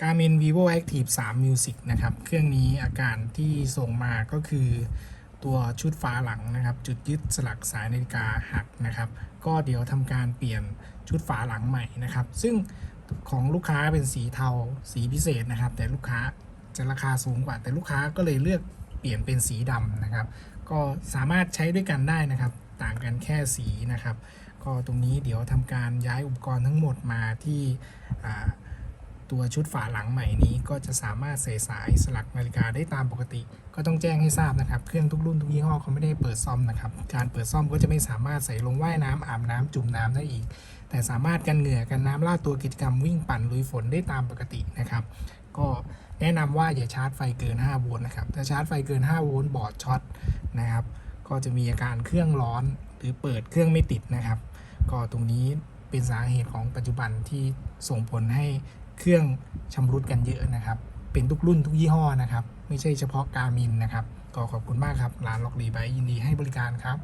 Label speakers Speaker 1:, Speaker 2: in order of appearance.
Speaker 1: Garmin Vivo Active 3 Music นะครับ เครื่องนี้อาการที่ส่งมาก็คือตัวชุดฝาหลังนะครับ จุดยึดสลักสายนาฬิกาหักนะครับ ก็เดี๋ยวทำการเปลี่ยนชุดฝาหลังใหม่นะครับ ซึ่งของลูกค้าเป็นสีเทาสีพิเศษนะครับ แต่ลูกค้าจะราคาสูงกว่า แต่ลูกค้าก็เลยเลือกเปลี่ยนเป็นสีดำนะครับ ก็สามารถใช้ด้วยกันได้นะครับ ต่างกันแค่สีนะครับ ก็ตรงนี้เดี๋ยวทำการย้ายอุปกรณ์ทั้งหมดมาที่อ่า ตัวชุดฝาหลังใหม่นี้ก็จะสามารถใส่สายสลักนาฬิกาได้ตามปกติ ก็ต้องแจ้งให้ทราบนะครับ เครื่องทุกรุ่นทุกยี่ห้อเขาไม่ได้เปิดซ่อมนะครับ การเปิดซ่อมก็จะไม่สามารถใส่ลงว่ายน้ำอาบน้ำจุ่มน้ำได้อีก แต่สามารถกันเหงื่อกันน้ำลาดตัวกิจกรรมวิ่งปั่นลุยฝนได้ตามปกตินะครับ ก็แนะนำว่าอย่าชาร์จไฟเกิน 5 โวลต์นะครับ ถ้าชาร์จไฟเกิน 5 โวลต์บอร์ดช็อตนะครับ ก็จะมีอาการเครื่องร้อนหรือเปิดเครื่องไม่ติดนะครับ ก็ตรงนี้เป็นสาเหตุของปัจจุบันที่ส่งผลให้ เครื่องชำรุดกันเยอะนะครับ เป็นทุกรุ่นทุกยี่ห้อนะครับ ไม่ใช่เฉพาะการมินนะครับ ก็ขอบคุณมากครับ ร้านล็อกรีไบยินดีให้บริการครับ